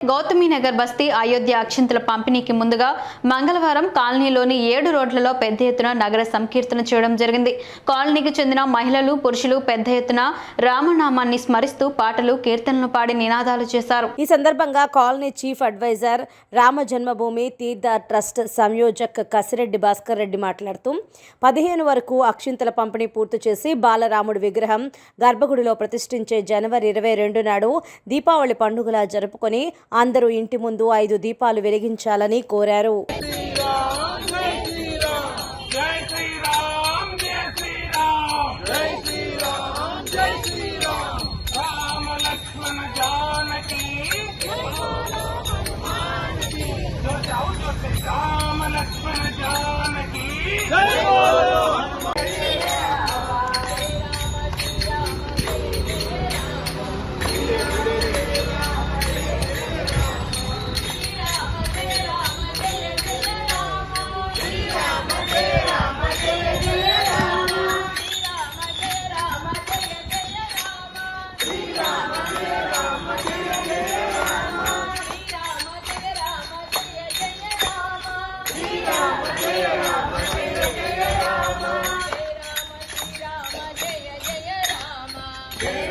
గౌతమీనగర్ బస్తీ అయోధ్య అక్షింతల పంపిణీకి ముందుగా మంగళవారం కాలనీలోని ఏడు రోడ్లలో పెద్ద ఎత్తున నగర సంకీర్తన చేయడం జరిగింది. కాలనీకి చెందిన మహిళలు పురుషులు పెద్ద ఎత్తున రామనామాన్ని స్మరిస్తూ పాటలు కీర్తనలు పాడి నినాదాలు చేశారు. ఈ సందర్భంగా colony chief adviser Rama Janmabhoomi Teertha trust సంయోజక్ Kasireddy Bhaskar Reddy మాట్లాడుతూ పదిహేను వరకు అక్షింతల పంపిణీ పూర్తి చేసి బాలరాముడి విగ్రహం గర్భగుడిలో ప్రతిష్ఠించే జనవరి ఇరవై రెండు నాడు దీపావళి పండుగలా జరుపుకొని అందరూ ఇంటి ముందు ఐదు దీపాలు వెలిగించాలని కోరారు రామ లక్ష్మణ జానకి Yeah.